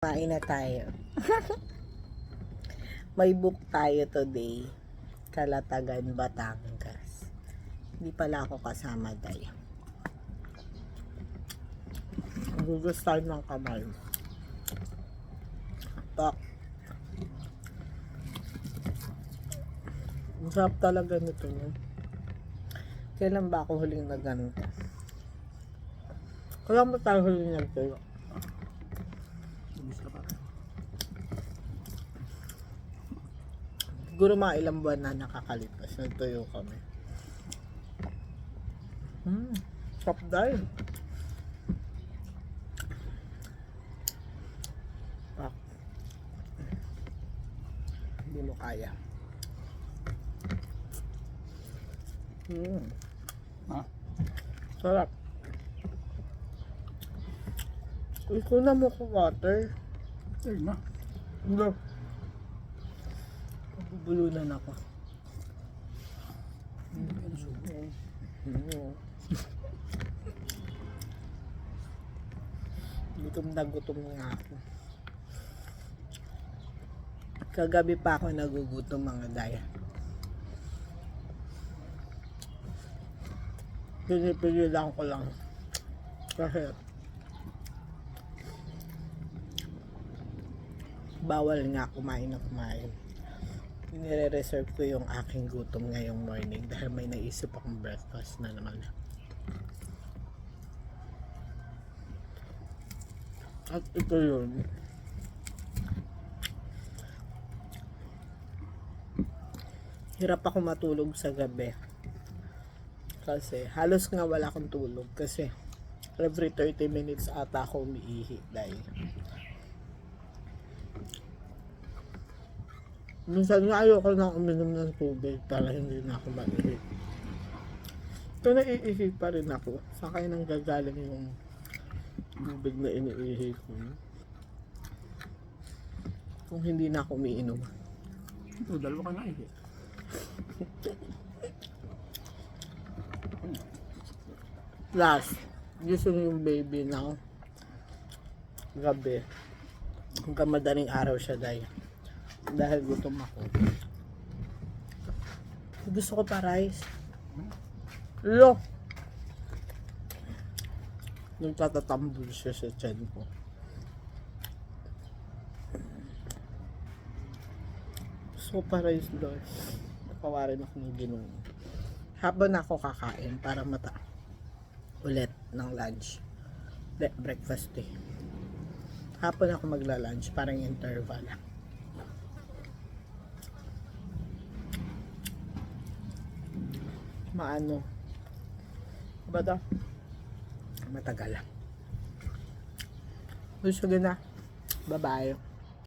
Kumain na tayo. May book tayo today. Kalatagan, Batangas. Hindi pala ako kasama tayo. Gugus tayo ng kamay. Tak. Ang sarap talaga nito. No? Kailan ba ako huling na ganito? Kailan ba tayo huling nagtayo? Siguro mga ilang buwan na nakakalipas. Nagtuyo kami. Hmm. Sarap dahil. Ah. Hindi mo kaya. Hmm. Ha? Sarap. Na mo ko water. Ay na. Hindi. Bubulunan ako. Mm. gutom na gutom nga ako. Kagabi pa ako nagugutom mga daya. Pinipigilan ko lang. Kasi bawal nga kumain na kumain. Nire-reserve ko yung aking gutom ngayong morning dahil may naisip akong breakfast na naman. At ito yun. Hirap ako matulog sa gabi. Kasi halos nga wala akong tulog kasi every 30 minutes ata ako umiihi dahil Minsan nga ayoko na uminom ng tubig para hindi na ako maihi. Pero naiihi pa rin ako. Sa kaya nang gagaling yung tubig na iniihi ko. Kung hindi na ako umiinom. Ito, dalawa ka na eh. Last, gusto yung baby na gabi. Hanggang madaling araw siya dahil dahil gutom ako. Gusto ko pa rice. Lo! Nung tatatambol siya sa tiyan ko. Gusto ko pa rice doon. Nakawarin ako ng ginoo. Habang ako kakain para mata ulit ng lunch. Bre- breakfast eh. Hapon ako magla-lunch, parang interval. Maano? Ba to? Matagal. Gusto na. Bye-bye.